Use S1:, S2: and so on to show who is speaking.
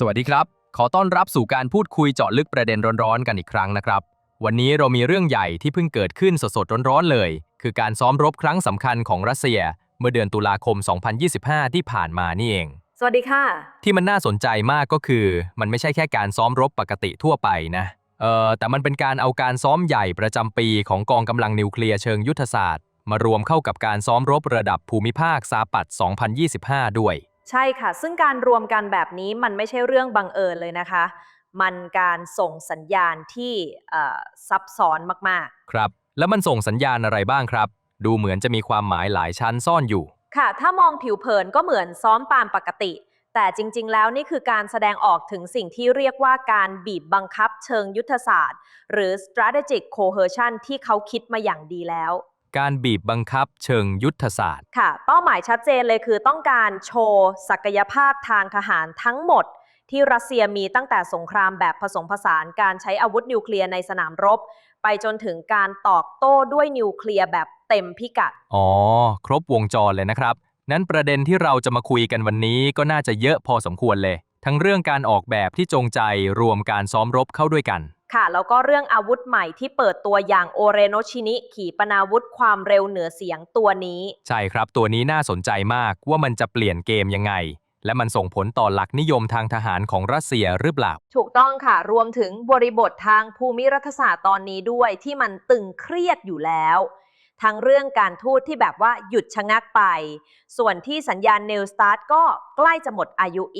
S1: สวัสดีครับ ขอต้อนรับสู่การพูดคุยเจาะลึกประเด็นร้อนๆกันอีกครั้งนะครับ วันนี้เรามีเรื่องใหญ่ที่เพิ่งเกิดขึ้นสดๆร้อนๆเลย คือการซ้อมรบครั้งสำคัญของรัสเซีย เมื่อเดือนตุลาคม 2025 ที่ผ่านมานี่เอง
S2: สวัสดีค่ะ
S1: ที่มันน่าสนใจมากก็คือ มันไม่ใช่แค่การซ้อมรบปกติทั่วไปนะเอ่อแต่มันเป็นการเอาการซ้อมใหญ่ประจำปีของกองกำลังนิวเคลียร์เชิงยุทธศาสตร์ มารวมเข้ากับการซ้อมรบระดับภูมิภาคซาปัด 2025 ด้วย
S2: ใช่ค่ะ ซึ่งการรวมกันแบบนี้มันไม่ใช่เรื่องบังเอิญเลยนะคะ มันการส่งสัญญาณที่เอ่อซับซ้อนมาก
S1: ครับ แล้วมันส่งสัญญาณอะไรบ้างครับ ดูเหมือนจะมีความหมายหลายชั้นซ่อนอยู่
S2: ๆค่ะ ถ้ามองผิวเผินก็เหมือนซ้อมตามปกติ แต่จริง ๆ แล้วนี่คือการแสดงออกถึงสิ่งที่เรียกว่าการบีบบังคับเชิงยุทธศาสตร์ หรือ strategic coercion ที่เขาคิดมาอย่างดีแล้ว
S1: การบีบบังคับเชิงยุทธศาสตร์
S2: ค่ะ เป้าหมายชัดเจนเลยคือต้องการโชว์ศักยภาพทางทหารทั้งหมด ที่รัสเซียมีตั้งแต่สงครามแบบผสมผสานการใช้อาวุธนิวเคลียร์ในสนามรบ ไปจนถึงการตอบโต้ด้วยนิวเคลียร์แบบเต็มพิกัด
S1: อ๋อ ครบวงจรเลยนะครับ นั้นประเด็นที่เราจะมาคุยกันวันนี้ก็น่าจะเยอะพอสมควรเลย ทั้งเรื่องการออกแบบที่จงใจรวมการซ้อมรบเข้าด้วยกัน
S2: ค่ะ แล้วก็เรื่องอาวุธใหม่ที่เปิดตัวอย่างโอเรโนชินิ ขีปนาวุธความเร็วเหนือเสียงตัวนี้
S1: ใช่ครับตัวนี้น่าสนใจมากว่ามันจะเปลี่ยนเกมยังไง และมันส่งผลต่อหลักนิยมทางทหารของรัสเซียหรือเปล่า
S2: ถูกต้องค่ะ รวมถึงบริบททางภูมิรัฐศาสตร์ตอนนี้ด้วยที่มันตึงเครียดอยู่แล้วทั้งเรื่องการทูตที่แบบว่าหยุดชะงักไป ส่วนที่สัญญาณ New Start ก็ใกล้จะหมดอายุอีก